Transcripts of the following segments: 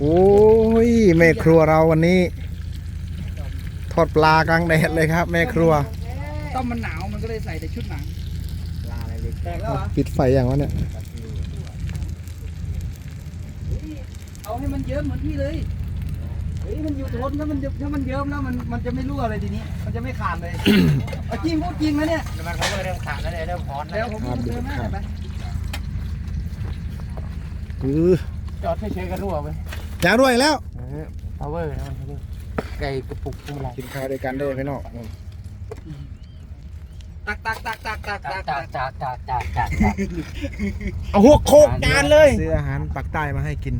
โอ้ยแม่ครัวเราวันนี้ ทอดปลากลางแดดเลยครับ แม่ครัว ต้มมันหนาวมันก็เลยใส่แต่ชุดหนังปลาอะไรเล็กแตกแล้วเหรอปิดไฟอย่างวะเนี่ยเฮ้ยเอาให้มันเยิ้มเหมือนพี่เลยเฮ้ยมันอยู่ทนถ้ามันถ้ามันเยิ้มแล้วมันมันจะไม่รั่วเลยทีนี้ มันจะไม่ขาดเลยเอาจริงพูดจริงนะเนี่ยน้ำมันเขาเริ่มขาดแล้วเนี่ยเริ่มร้อนแล้แล้ววผมพูดเดิมแม่ไปอือ จอดเฉยๆกันรั่วไปอยากด้วยอีกแล้ว พาวเวอร์นะมันไก่กระปุกกุมอะไรกินข้าวด้วยกันเด้อพี่น้องตักตักตักตักตักตักจาตักกจากจากจากจากเอาหัวโคกจานเลยซื้ออาหารปักใต้มาให้กิน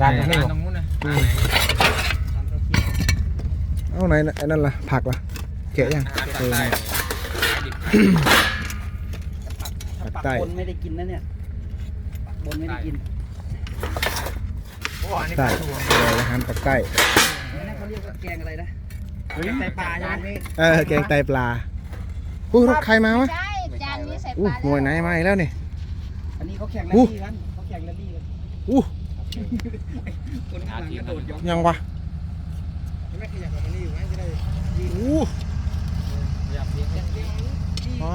ร้านนี้ตรงนู้นนะเอาไหนน่ะไอ้นั่นล่ะ ผักล่ะแกะยังเออปักปักใต้ บนไม่ได้กินนะเนี่ยปักบนไม่ได้กินโอ้อันนี้ ใต้เอออาหารปักใต้นั่นเขาเรียกว่าแกงอะไรนะเฮ้ยใส่ปลาใช่ไหมเออแกงไตปลาอุ้ยรถใครมาวะใช่จานนี้ใส่ปอู้ลาหน่วยไหนมาอีกแล้วนี่อันนี้เขาแข่งแรลอู้ลี่กันเขาแข่งแรลลี่กันอู้คนข้างหลังกระโดดยกยังวะไม่ขยับแบบนี้อยู่ไหมจะได้อู้อยากเลี้ยงเลี้ยงอ๋อ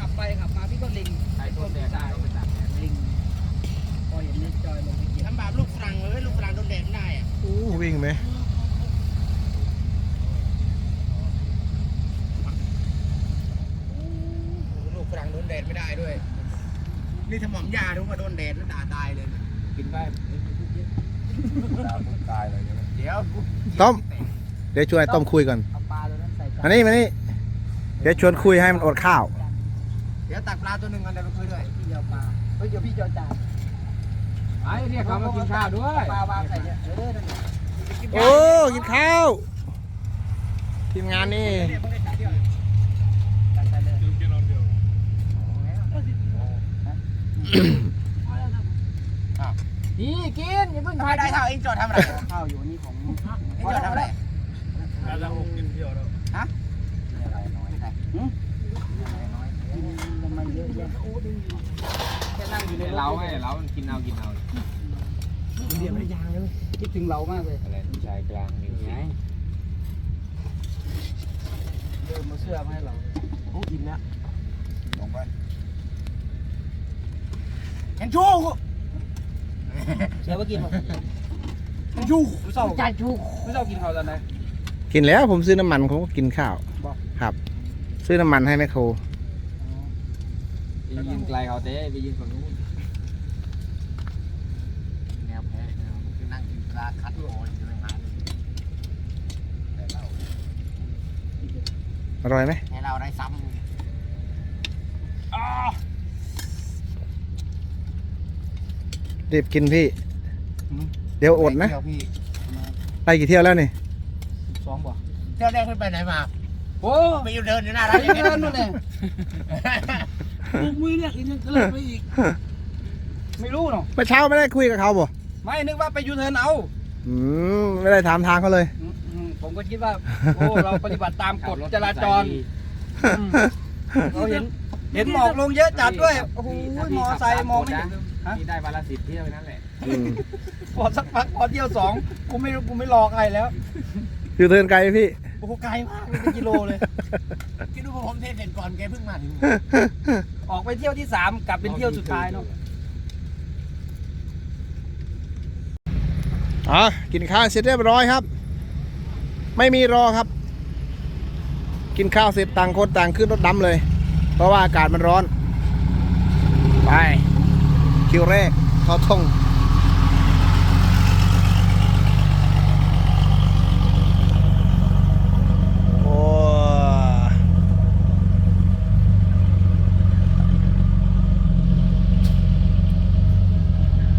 ขับไปขับมาพี่ก็ลิงไก่ตัวแดดได้ไปตัดลิงพอเห็นนี่จอยลงไปกินทำบาปลูกฝรั่งเลยลูกฝรั่งโดนแดดได้อะอู้วิ่งไหมลูกฝรั่งโดนแดดไม่ได้ด้วย นี่ถ้าหม่อมยาทุกมาโดนแดดแล้วด่าตายเลยกินได้ตายเลยเดี๋ยวต้มเดี๋ยวชวนไอ้ต้มคุยก่อนเอาปลาตัวนั้นใส่จาอันนี้มานี่เดี๋ยวชวนคุยให้มันอดข้าว เดี๋ยวตักปลาตัวหนึ่งกันเดี๋ยวไปคุยด้วยพี่เอาปลาเฮ้ยเดี๋ยวพี่จะเอาจาน ไอ้เรียกเขามากินข้าวด้วยปลาวางใส่เนี่ยเออนั่นแหละโอ้กินข้าวทีมงานนี่จัดไปเลยนี่กินอย่าเพิ่งถ่ายได้เท่าเองจอดทำอะไรข้าวอยู่นี่ของเองจอดทำอะไรอะไรน้อยใส่หืมกินทำไมเยอะแยะแค่นั่งอยู่ในรถ เราไงเรามันกินเอากินเอาเดียวไม่ได้ยางเลยคิดถึงเรามากเลยอะไรชายกลางนี่ไงเดินมาเสื้อมาให้เราโอ้กินแล้วลงไปเห็นชูเสื้อมากินหมดเห็นชูไม่ชอบจานชูไม่ชอบกินข้าวตอนไหนกินแล้วผมซื้อน้ำมันผมก็กินข้าวบอกครับ ซื้อน้ำมันให้แม่ครูไปยืนไกลเขาเต้ไปยืนฝั่งนู้นแนวแพ้แนวคือนั่งกินปลาคัดโอยอยู่ในหาดแต่เรา อร่อยไหมให้เราได้ซ้รีบกินพี่ เดี๋ยวำอดนะเที่ยวพี่ไปกี่เที่ยวแล้วนี่ สองบ่เที่ยวแรกขึ้นไปไหนมาโอ้ไปอยู่เดินอยู่หน้าอะไรร้านอย่างเกินนู่นเลยลูกมือเนี่ยอีกนึงก็เลยไปอีก ไม่รู้เนาะเมื่อเช้าไม่ได้คุยกับเขาบ่ไม่นึกว่าไปยูเทิร์นเอาอืมไม่ได้ถามทางเขาเลย อืมอืม ผมก็คิดว่าโอ้เราปฏิบัติตามกฎจราจรอืมเราเห็นเห็นหมอกลงเยอะจัดด้วยโอ้โหมอไซค์มองไม่เห็นฮะที่ได้วันละสิบเที่ยวนั่นแหละ อืมพอสักพักพอเที่ยวสองกูไม่รู้กูไม่รอใครแล้วอยู่เทิร์นไกลพี่ โอ้โหไกลมากเลยเป็นกิโลเลย คิดดูว่าผมเทเสร็จก่อนแกเพิ่งมาถึงออกไปเที่ยวที่สามกลับเป็นเที่ยวสุดท้ายเนาะ อะกินข้าวเสร็จเรียบร้อยครับ ไม่มีรอครับ กินข้าวเสร็จต่างคนต่างขึ้นรถดำเลย เพราะว่าอากาศมันร้อน ไปคิวแรกเขาทงโอ้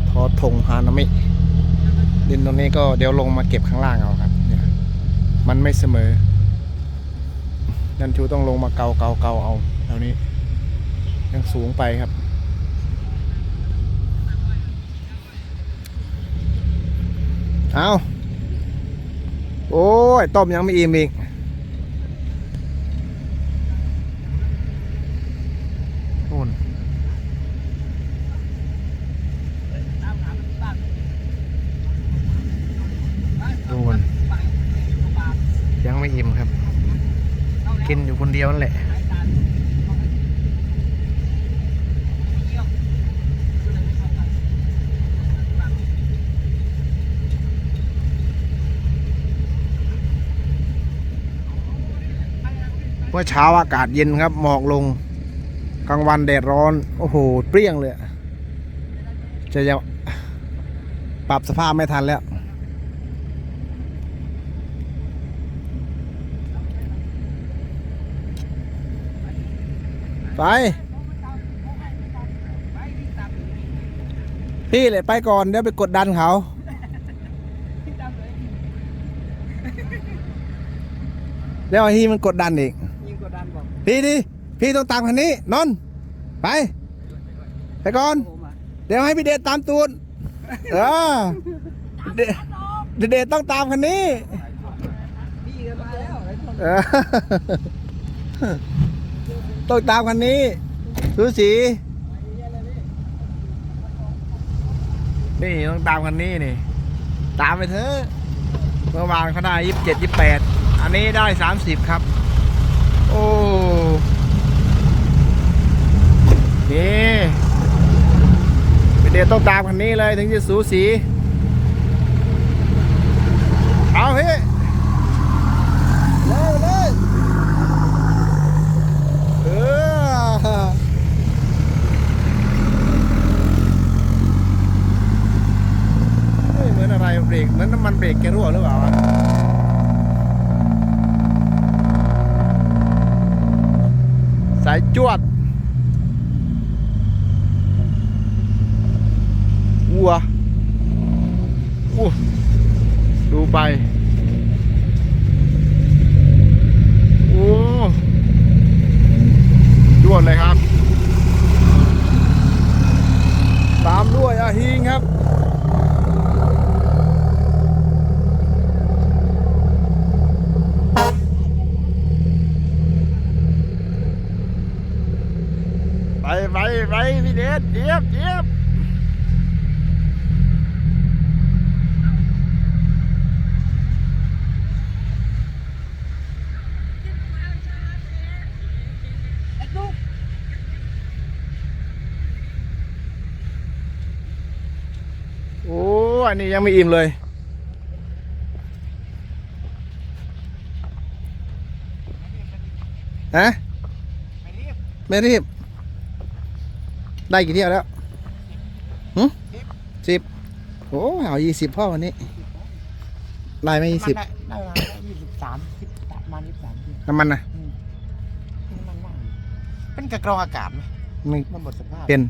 ทอทงฮานามิ ดินตรงนี้ก็เดี๋ยวลงมาเก็บข้างล่างเอาครับเนี่ย มันไม่เสมอนันชูต้องลงมาเกาเกาเกาเอาแถวนี้ ยังสูงไปครับ เอาโอ้ย ต้มยังไม่อิ่มอีกนู่น กินอยู่คนเดียวนั่นแหละเมื่อเช้าอากาศเย็นครับ หมอกลง กลางวันแดดร้อน โอ้โห เปรี้ยงเลยอะจะจะปรับสภาพไม่ทันแล้ว ไป พี่เลยไปก่อนเดี๋ยวไปกดดันเขาแล้วไอ้ที่มันกดดันอีกยิงกดดันบอกพี่ดิพี่ต้องตามคันนี้นนท์ไป ไปก่อนผมอะเดี๋ยวให้พี่เดชตามตูนเออเดชเดชต้องตามคันนี้พี่กันมาแล้วไอ้คนเออ ต้องตามคันนี้ดูสี นี่ต้องตามคันนี้นี่ ตามไปเถอะเมื่อวานเขาได้ยี่สิบเจ็ดยี่สิบแปดอันนี้ได้สามสิบครับ โอ้นี่พี่เดชต้องตามคันนี้เลยถึงจะสูสี เอาพี่ เลยเลยเออเฮ้ยเหมือน นั่นน้ำมันเบรกแกรั่วหรือเปล่าสายจวดวัวอู้ดูไป โอ้ด่วนเลยครับ ตามด้วยอาฮิงครับ ไปไปไปพี่เดชเจี๊ยบเจี๊ยบโอ้อั นนี้ยังไม่อิ่มเลย ฮะ ไม่รีบ ไม่รีบ ได้กี่เที่ยวแล้วหึสิบโอ้เอายี่สิบพ่อวันนี้ได้ไหมยี่สิบได้ได้มายี่สิบสามสิบประมาณยี่สิบสามที่น้ำมันนะมันว่างเป็นกระกรองอากาศไหมมันมันหมดสภาพเป็น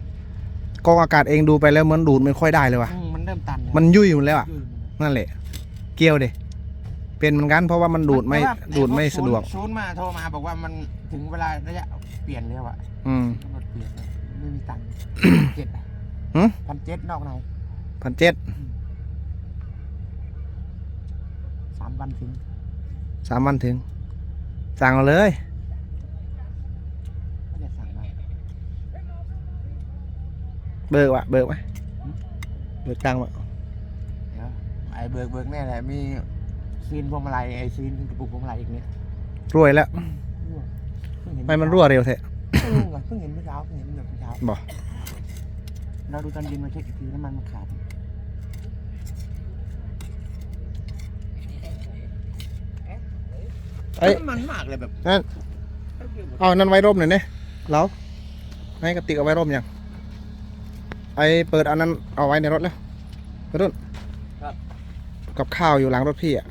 กองอากาศเองดูไปแล้วเหมือนดูดไม่ค่อยได้เลยว่ะอืมมันเริ่มตันแล้วมันยุ่ยหมดแล้วอะ ยุ่ยหมดแล้วนั่นแหละ เกี่ยวเดเป็นเหมือนกันเพราะว่ามันดูดไม่แต่ว่าดูดไม่สะดวก ศูนย์มาโทรมาบอกว่ามันถึงเวลาระยะเปลี่ยนแล้วอะอืม กำหนดเปลี่ยนแล้วไม่มีตังค์ เจ็ดอะหึ พันเจ็ดนอกในพันเจ็ดสามวันถึงสามวันถึง สั่งเอาเลย ก็จะสั่งมาเบิกวะเบิกไหม เบิกตังค์วะเดี๋ยวไอ้เบิกเบิกแน่แหละมีซีนพวงมาลัยไอ้ซีนกระปุกพวงมาลัยอีกเนี่ยรวยแล้วรั่วเพิ่งเห็นไม่มันรั่วเร็วแท้เพิ่งรู้อะเพิ่งเห็นเมื่อเช้าเพิ่งเห็นเมื่อเช้าบอกเราดูตอนเย็นมาเช็คอีกทีน้ำมันมันขาดไอ้ยน้ำมันมากเลยแบบ นั่นเอานั่นไว้ร่มหน่อยเนี่ยเราให้กระติกเอาไว้ร่มยัง ไอ้เปิดอันนั้นเอาไว้ในรถแล้วไปรุ่นครับ กับข้าวอยู่หลังรถพี่อะ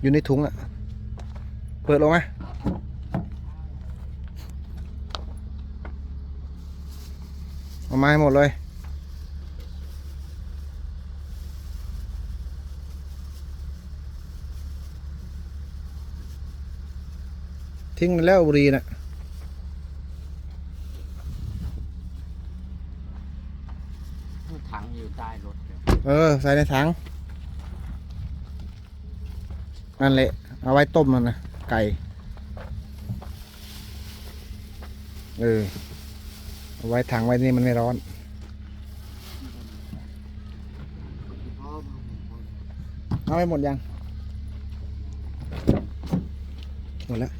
อยู่ในถุงอะ เปิดลงไหมเอามาให้หมดเลยทิ้งแล้วบุหรีน่ะถังอยู่ใต้รถเลย เออใส่ในถังนั่นแหละ เอาไว้ต้มมันนะไก่ เออ เอาไว้ถังไว้นี่มันไม่ร้อน เอาไปหมดยัง หมดแล้ว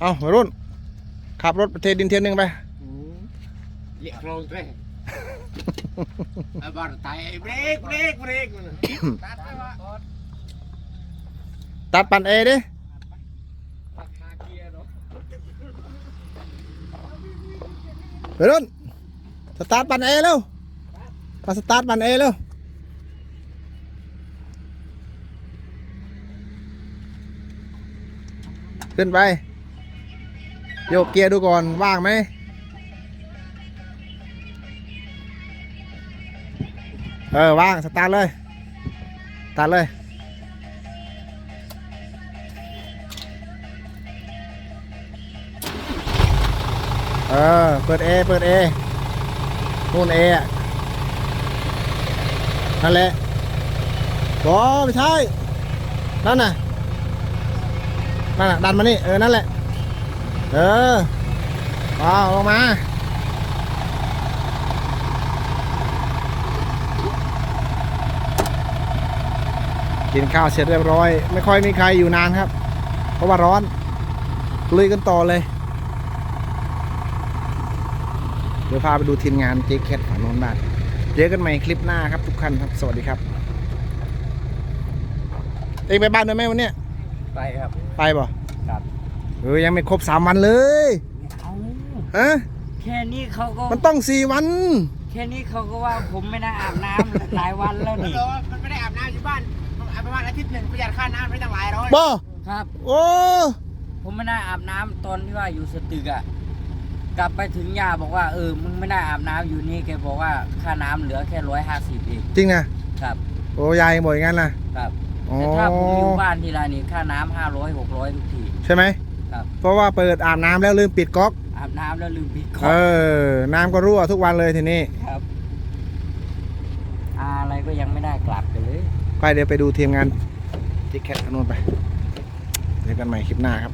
เอาวัยรุ่น ขับรถไปเทดินเทียนหนึ่งไปเหลียกโครงด้วยเอาบอลไทยเบรกเบรกเบรกมันตัดไปวะตัดปันเอดิราคาเกียร์เนาะวัยรุ่น สตาร์ทปันเอเร็วมาสตาร์ทปันเอเร็วขึ้นไป โยกเกียร์ดูก่อนว่างไหมเออว่างสตาร์ทเลยสตาร์ทเลยเออเปิดเอเปิดเอนู่นเออะนั่นแหละบอไม่ใช่นั่นน่ะนั่นน่ะดันมานี่เออนั่นแหละ เออเอาลงมา กินข้าวเสร็จเรียบร้อย ไม่ค่อยมีใครอยู่นานครับ เพราะว่าร้อน ลุยกันต่อเลย เดี๋ยวพาไปดูทีมงานเจ๊แคทฝั่งโน้นบ้างเจอกันใหม่คลิปหน้าครับทุกท่านครับ สวัสดีครับ เองไปบ้านด้วยไหมวันเนี้ยไปครับ ไปบ่ครับ เออยังไม่ครบสามวันเลยเอาฮะแค่นี้เขาก็มันต้องสี่วัน แค่นี้เขาก็ว่าผมไม่น่าอาบน้ำหลายวันแล้วมันนี่บอกว่ามันไม่ได้อาบน้ำอยู่บ้านอาบประมาณอาทิตย์หนึ่งประหยัดค่าน้ำไม่ตั้งหลายร้อยบ่ครับ โอ้ผมไม่น่าอาบน้ำตอนที่ว่าอยู่สตึกอะกลับไปถึงยาบอกว่าเออมึงไม่น่าอาบน้ำอยู่นี่แกบอกว่าค่าน้ำเหลือแค่ร้อยห้าสิบเองจริงนะครับโอ้ยายบ่อยงั้นนะครับอ๋อแต่ถ้าผมอยู่บ้านทีไรนี่ค่าน้ำห้าร้อยหกร้อยทุกที ใช่ไหม ครับ เพราะว่าเปิดอาบน้ำแล้วลืมปิดก๊อก อาบน้ำแล้วลืมปิดคเอออ น้ำก็รั่วทุกวันเลยทีนี้ ครับอาอะไรก็ยังไม่ได้กลับกันเลย ไปเดี๋ยวไปดูทีมงานเจ๊แคทกันนู่นไป เจอกันใหม่คลิปหน้าครับ